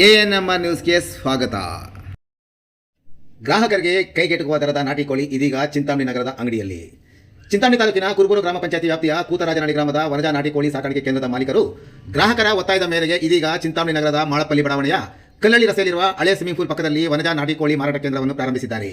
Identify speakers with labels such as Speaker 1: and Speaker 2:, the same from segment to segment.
Speaker 1: A N M R ನ್ಯೂಸ್ಗೆ ಸ್ವಾಗತ. ಗ್ರಾಹಕರಿಗೆ ಕೈಗೆಟುಕುವ ದರದ ನಾಟಿ ಕೋಳಿ ಇದೀಗ ಚಿಂತಾಮಣಿ ನಗರದ ಅಂಗಡಿಯಲ್ಲಿ. ಚಿಂತಾಮಣಿ ತಾಲೂಕಿನ ಕುರುಬೂರು ಗ್ರಾಮ ಪಂಚಾಯತಿ ವ್ಯಾಪ್ತಿಯ ಕೂತರಾಜನಹಳ್ಳಿ ಗ್ರಾಮದ ವನಜಾ ನಾಟಿ ಕೋಳಿ ಸಾಕಾಣಿಕೆ ಕೇಂದ್ರದ ಮಾಲೀಕರು ಗ್ರಾಹಕರ ಒತ್ತಾಯದ ಮೇರೆಗೆ ಇದೀಗ ಚಿಂತಾಮಣಿ ನಗರದ ಮಾಳಪಲ್ಲಿ ಬಡಾವಣೆಯ ಕಲ್ಲಳ್ಳಿ ರಸ್ತೆಯಲ್ಲಿರುವ ಹಳೆ ಸ್ವಿಮ್ಮಿಂಗ್ ಪೂಲ್ ಪಕ್ಕದಲ್ಲಿ ವನಜಾ ನಾಟಿ ಕೋಳಿ ಮಾರಾಟ ಕೇಂದ್ರವನ್ನು ಪ್ರಾರಂಭಿಸಿದ್ದಾರೆ.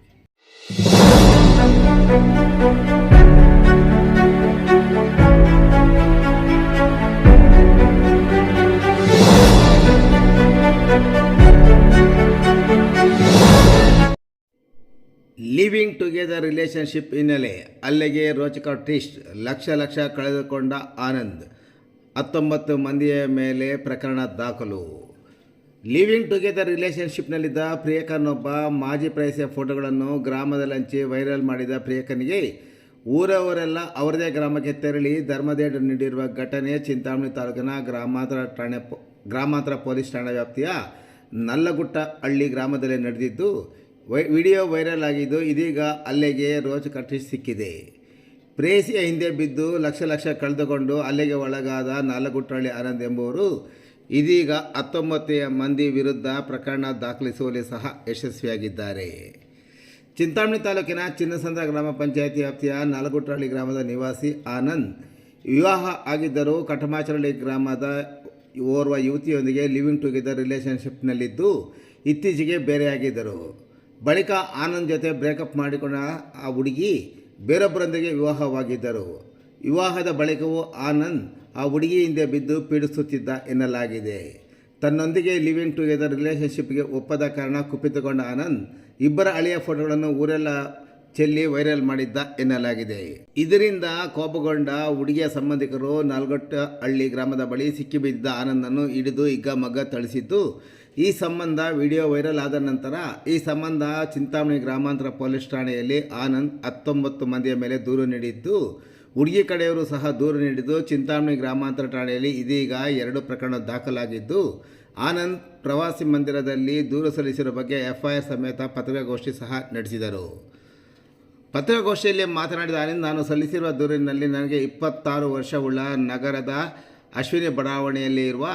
Speaker 1: ಲಿವಿಂಗ್ ಟುಗೆದರ್ ರಿಲೇಶನ್ಶಿಪ್ ಹಿನ್ನೆಲೆ, ಅಲ್ಲಿಗೆ ರೋಚಕ ಟ್ವಿಸ್ಟ್ ಲಕ್ಷ ಲಕ್ಷ ಕಳೆದುಕೊಂಡ ಆನಂದ್. ಹತ್ತೊಂಬತ್ತು ಮಂದಿಯ ಮೇಲೆ ಪ್ರಕರಣ ದಾಖಲು. ಲಿವಿಂಗ್ ಟುಗೆದರ್ ರಿಲೇಶನ್ಶಿಪ್ನಲ್ಲಿದ್ದ ಪ್ರಿಯಕರ್ನೊಬ್ಬ ಮಾಜಿ ಪ್ರೇಸಿಯ ಫೋಟೋಗಳನ್ನು ಗ್ರಾಮದಲ್ಲಿ ಹಂಚಿ ವೈರಲ್ ಮಾಡಿದ ಪ್ರಿಯಕನಿಗೆ ಊರವರೆಲ್ಲ ಅವರದೇ ಗ್ರಾಮಕ್ಕೆ ತೆರಳಿ ಧರ್ಮದೇಡು ನೀಡಿರುವ ಘಟನೆ ಚಿಂತಾಮಣಿ ತಾಲೂಕಿನ ಗ್ರಾಮಾಂತರ ಠಾಣೆ ಗ್ರಾಮಾಂತರ ಪೊಲೀಸ್ ಠಾಣೆ ವ್ಯಾಪ್ತಿಯ ನಲ್ಲಗುಟ್ಟ ಹಳ್ಳಿ ಗ್ರಾಮದಲ್ಲಿ ನಡೆದಿದ್ದು, ವೈ, ವಿಡಿಯೋ ವೈರಲ್ ಆಗಿದ್ದು ಇದೀಗ ಅಲ್ಲಿಗೆ ರೋಜ್ ಕಟ್ಟಿ ಸಿಕ್ಕಿದೆ. ಪ್ರೇಸಿಯ ಹಿಂದೆ ಬಿದ್ದು ಲಕ್ಷ ಲಕ್ಷ ಕಳೆದುಕೊಂಡು ಅಲ್ಲಿಗೆ ಒಳಗಾದ ನಾಲಗುಟ್ಟಹಳ್ಳಿ ಆನಂದ್ ಎಂಬುವರು ಇದೀಗ ಹತ್ತೊಂಬತ್ತೆಯ ಮಂದಿ ವಿರುದ್ಧ ಪ್ರಕರಣ ದಾಖಲಿಸುವಲ್ಲಿ ಸಹ ಯಶಸ್ವಿಯಾಗಿದ್ದಾರೆ. ಚಿಂತಾಮಣಿ ತಾಲೂಕಿನ ಚಿನ್ನಸಂದ್ರ ಗ್ರಾಮ ಪಂಚಾಯತಿ ವ್ಯಾಪ್ತಿಯ ನಾಲ್ಕುಟ್ರಹಳ್ಳಿ ಗ್ರಾಮದ ನಿವಾಸಿ ಆನಂದ್ ವಿವಾಹ ಆಗಿದ್ದರೂ ಕಟಮಾಚರಳ್ಳಿ ಗ್ರಾಮದ ಓರ್ವ ಯುವತಿಯೊಂದಿಗೆ ಲಿವಿಂಗ್ ಟುಗೆದರ್ ರಿಲೇಷನ್ಶಿಪ್ನಲ್ಲಿದ್ದು ಇತ್ತೀಚೆಗೆ ಬೇರೆಯಾಗಿದ್ದರು. ಬಳಿಕ ಆನಂದ್ ಜೊತೆ ಬ್ರೇಕಪ್ ಮಾಡಿಕೊಂಡ ಆ ಹುಡುಗಿ ಬೇರೊಬ್ಬರೊಂದಿಗೆ ವಿವಾಹವಾಗಿದ್ದರು. ವಿವಾಹದ ಬಳಿಕವೂ ಆನಂದ್ ಆ ಹುಡುಗಿಯಿಂದ ಬಿದ್ದು ಪೀಡಿಸುತ್ತಿದ್ದ ಎನ್ನಲಾಗಿದೆ. ತನ್ನೊಂದಿಗೆ ಲಿವಿಂಗ್ ಟುಗೆದರ್ ರಿಲೇಷನ್ಶಿಪ್ಗೆ ಒಪ್ಪದ ಕಾರಣ ಕುಪಿತಗೊಂಡ ಆನಂದ್ ಇಬ್ಬರ ಹಳೆಯ ಫೋಟೋಗಳನ್ನು ಊರೆಲ್ಲ ಚೆಲ್ಲಿ ವೈರಲ್ ಮಾಡಿದ್ದ ಎನ್ನಲಾಗಿದೆ. ಇದರಿಂದ ಕೋಪಗೊಂಡ ಹುಡುಗಿಯ ಸಂಬಂಧಿಕರು ನಾಲ್ಗಟ್ಟ ಹಳ್ಳಿ ಗ್ರಾಮದ ಬಳಿ ಸಿಕ್ಕಿಬಿದ್ದ ಆನಂದನ್ನು ಹಿಡಿದು ಈಗ ಮಗ್ಗ ಥಳಿಸಿದ್ದು, ಈ ಸಂಬಂಧ ವಿಡಿಯೋ ವೈರಲ್ ಆದ ನಂತರ ಈ ಸಂಬಂಧ ಚಿಂತಾಮಣಿ ಗ್ರಾಮಾಂತರ ಪೊಲೀಸ್ ಠಾಣೆಯಲ್ಲಿ ಆನಂದ್ ಹತ್ತೊಂಬತ್ತು ಮಂದಿಯ ಮೇಲೆ ದೂರು ನೀಡಿದ್ದು ಹುಡುಗಿ ಕಡೆಯವರು ಸಹ ದೂರು ನೀಡಿದ್ದು. ಚಿಂತಾಮಣಿ ಗ್ರಾಮಾಂತರ ಠಾಣೆಯಲ್ಲಿ ಇದೀಗ ಎರಡು ಪ್ರಕರಣ ದಾಖಲಾಗಿದ್ದು, ಆನಂದ್ ಪ್ರವಾಸಿ ಮಂದಿರದಲ್ಲಿ ದೂರು ಸಲ್ಲಿಸಿರುವ ಬಗ್ಗೆ ಎಫ್ಐಆರ್ ಸಮೇತ ಪತ್ರಿಕಾಗೋಷ್ಠಿ ಸಹ ನಡೆಸಿದರು. ಪತ್ರಿಕಾಗೋಷ್ಠಿಯಲ್ಲಿ ಮಾತನಾಡಿದ ಆನಂದ್, ನಾನು ಸಲ್ಲಿಸಿರುವ ದೂರಿನಲ್ಲಿ ನನಗೆ ಇಪ್ಪತ್ತಾರು ವರ್ಷವುಳ್ಳ ನಗರದ ಅಶ್ವಿನಿ ಬಡಾವಣೆಯಲ್ಲಿ ಇರುವ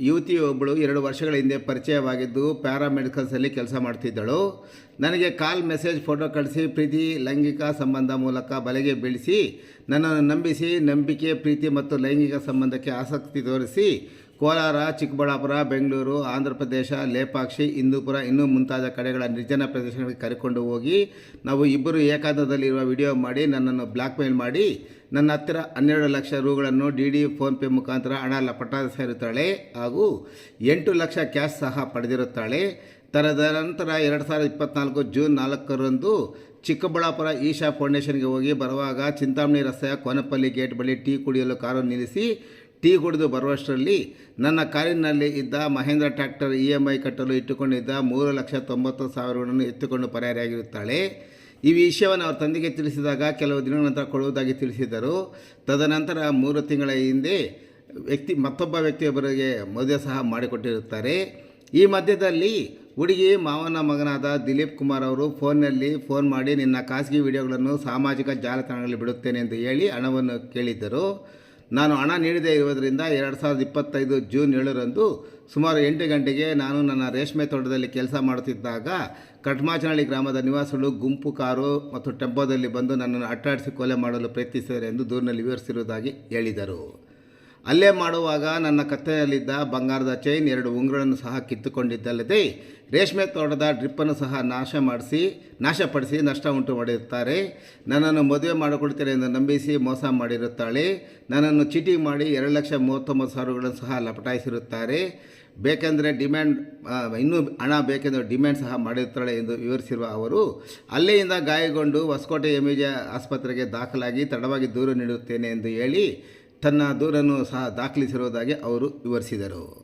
Speaker 1: ಯುವತಿಯೊಬ್ಬಳು ಎರಡು ವರ್ಷಗಳ ಹಿಂದೆ ಪರಿಚಯವಾಗಿದ್ದು ಪ್ಯಾರಾಮೆಡಿಕಲ್ಸಲ್ಲಿ ಕೆಲಸ ಮಾಡ್ತಿದ್ದಳು. ನನಗೆ ಕಾಲ್ ಮೆಸೇಜ್, ಫೋಟೋ ಕಳಿಸಿ, ಪ್ರೀತಿ, ಲೈಂಗಿಕ ಸಂಬಂಧ ಮೂಲಕ ಬಲೆಗೆ ಬೀಳಿಸಿ, ನನ್ನನ್ನು ನಂಬಿಸಿ, ನಂಬಿಕೆ, ಪ್ರೀತಿ ಮತ್ತು ಲೈಂಗಿಕ ಸಂಬಂಧಕ್ಕೆ ಆಸಕ್ತಿ ತೋರಿಸಿ ಕೋಲಾರ, ಚಿಕ್ಕಬಳ್ಳಾಪುರ, ಬೆಂಗಳೂರು ಆಂಧ್ರ ಪ್ರದೇಶ ಲೇಪಾಕ್ಷಿ ಹಿಂದೂಪುರ ಇನ್ನೂ ಮುಂತಾದ ಕಡೆಗಳ ನಿರ್ಜನ ಪ್ರದೇಶಗಳಿಗೆ ಕರೆಕೊಂಡು ಹೋಗಿ ನಾವು ಇಬ್ಬರು ಏಕಾಂತದಲ್ಲಿರುವ ವಿಡಿಯೋ ಮಾಡಿ ನನ್ನನ್ನು ಬ್ಲ್ಯಾಕ್ ಮೇಲ್ ಮಾಡಿ ನನ್ನ ಹತ್ತಿರ ಹನ್ನೆರಡು ಲಕ್ಷ ರೂಗಳನ್ನು ಡಿ ಡಿ ಫೋನ್ಪೇ ಮುಖಾಂತರ ಹಣ ಲಪಟ ಸೇರುತ್ತಾಳೆ ಹಾಗೂ ಎಂಟು ಲಕ್ಷ ಕ್ಯಾಶ್ ಸಹ ಪಡೆದಿರುತ್ತಾಳೆ. ತರದ ನಂತರ ಎರಡು ಸಾವಿರದ ಇಪ್ಪತ್ನಾಲ್ಕು ಜೂನ್ ನಾಲ್ಕರಂದು ಚಿಕ್ಕಬಳ್ಳಾಪುರ ಈಶಾ ಫೌಂಡೇಶನ್ಗೆ ಹೋಗಿ ಬರುವಾಗ ಚಿಂತಾಮಣಿ ರಸ್ತೆಯ ಕೊನಪಲ್ಲಿ ಗೇಟ್ ಬಳಿ ಟೀ ಕುಡಿಯಲು ಕಾರು ನಿಲ್ಲಿಸಿ ಟೀ ಕುಡಿದು ಬರುವಷ್ಟರಲ್ಲಿ ನನ್ನ ಕಾರಿನಲ್ಲಿ ಇದ್ದ Mahindra tractor E M I ಕಟ್ಟಲು ಇಟ್ಟುಕೊಂಡಿದ್ದ ಮೂರು ಲಕ್ಷ ತೊಂಬತ್ತು ಸಾವಿರಗಳನ್ನು ಎತ್ತುಕೊಂಡು ಪರಾರಿಯಾಗಿರುತ್ತಾಳೆ. ಈ ವಿಷಯವನ್ನು ಅವರ ತಂದೆಗೆ ತಿಳಿಸಿದಾಗ ಕೆಲವು ದಿನಗಳ ನಂತರ ಕೊಡುವುದಾಗಿ ತಿಳಿಸಿದರು. ತದನಂತರ ಮೂರು ತಿಂಗಳ ಹಿಂದೆ ವ್ಯಕ್ತಿ, ಮತ್ತೊಬ್ಬ ವ್ಯಕ್ತಿಯೊಬ್ಬರಿಗೆ ಮದುವೆ ಸಹ ಮಾಡಿಕೊಟ್ಟಿರುತ್ತಾರೆ. ಈ ಮಧ್ಯದಲ್ಲಿ ಹುಡುಗಿ ಮಾವನ ಮಗನಾದ ದಿಲೀಪ್ ಕುಮಾರ್ ಅವರು ಫೋನ್ನಲ್ಲಿ ಫೋನ್ ಮಾಡಿ, ನಿನ್ನ ಖಾಸಗಿ ವಿಡಿಯೋಗಳನ್ನು ಸಾಮಾಜಿಕ ಜಾಲತಾಣಗಳಲ್ಲಿ ಬಿಡುತ್ತೇನೆ ಎಂದು ಹೇಳಿ ಹಣವನ್ನು ಕೇಳಿದ್ದರು. ನಾನು ಹಣ ನೀಡದೇ ಇರುವುದರಿಂದ ಎರಡು ಸಾವಿರದ ಇಪ್ಪತ್ತೈದು ಜೂನ್ ಏಳರಂದು ಸುಮಾರು ಎಂಟು ಗಂಟೆಗೆ ನಾನು ನನ್ನ ರೇಷ್ಮೆ ತೋಟದಲ್ಲಿ ಕೆಲಸ ಮಾಡುತ್ತಿದ್ದಾಗ ಕಟ್ಮಾಚನಹಳ್ಳಿ ಗ್ರಾಮದ ನಿವಾಸಿಗಳು ಗುಂಪು ಕಾರು ಮತ್ತು ಟೆಂಪೋದಲ್ಲಿ ಬಂದು ನನ್ನನ್ನು ಅಟ್ಟಾಡಿಸಿ ಕೊಲೆ ಮಾಡಲು ಪ್ರಯತ್ನಿಸಿದ್ದಾರೆ ಎಂದು ದೂರಿನಲ್ಲಿ ವಿವರಿಸಿರುವುದಾಗಿ ಹೇಳಿದರು. ಅಲ್ಲೇ ಮಾಡುವಾಗ ನನ್ನ ಕತ್ತೆಯಲ್ಲಿದ್ದ ಬಂಗಾರದ ಚೈನ್ ಎರಡು ಉಂಗುರಗಳನ್ನು ಸಹ ಕಿತ್ತುಕೊಂಡಿದ್ದಲ್ಲದೆ ರೇಷ್ಮೆ ತೋಟದ ಡ್ರಿಪ್ಪನ್ನು ಸಹ ನಾಶ ಮಾಡಿಸಿ, ನಾಶಪಡಿಸಿ ನಷ್ಟ ಉಂಟು ಮಾಡಿರುತ್ತಾರೆ. ನನ್ನನ್ನು ಮದುವೆ ಮಾಡಿಕೊಡ್ತಾರೆ ಎಂದು ನಂಬಿಸಿ ಮೋಸ ಮಾಡಿರುತ್ತಾಳೆ. ನನ್ನನ್ನು ಚೀಟಿ ಮಾಡಿ ಎರಡು ಲಕ್ಷ ಮೂವತ್ತೊಂಬತ್ತು ಸಾವಿರಗಳನ್ನು ಸಹ ಲಪಟಾಯಿಸಿರುತ್ತಾರೆ. ಬೇಕೆಂದರೆ ಡಿಮ್ಯಾಂಡ್ ಇನ್ನೂ ಹಣ ಬೇಕೆಂದರೆ ಡಿಮ್ಯಾಂಡ್ ಸಹ ಮಾಡಿರುತ್ತಾಳೆ ಎಂದು ವಿವರಿಸಿರುವ ಅವರು, ಅಲ್ಲಿಯಿಂದ ಗಾಯಗೊಂಡು ಹೊಸಕೋಟೆ ಎಂ ಆಸ್ಪತ್ರೆಗೆ ದಾಖಲಾಗಿ ತಡವಾಗಿ ದೂರು ನೀಡುತ್ತೇನೆ ಎಂದು ಹೇಳಿ ತನ್ನ ದೂರನ್ನು ಸಹ ದಾಖಲಿಸಿರುವುದಾಗಿ ಅವರು ವಿವರಿಸಿದರು.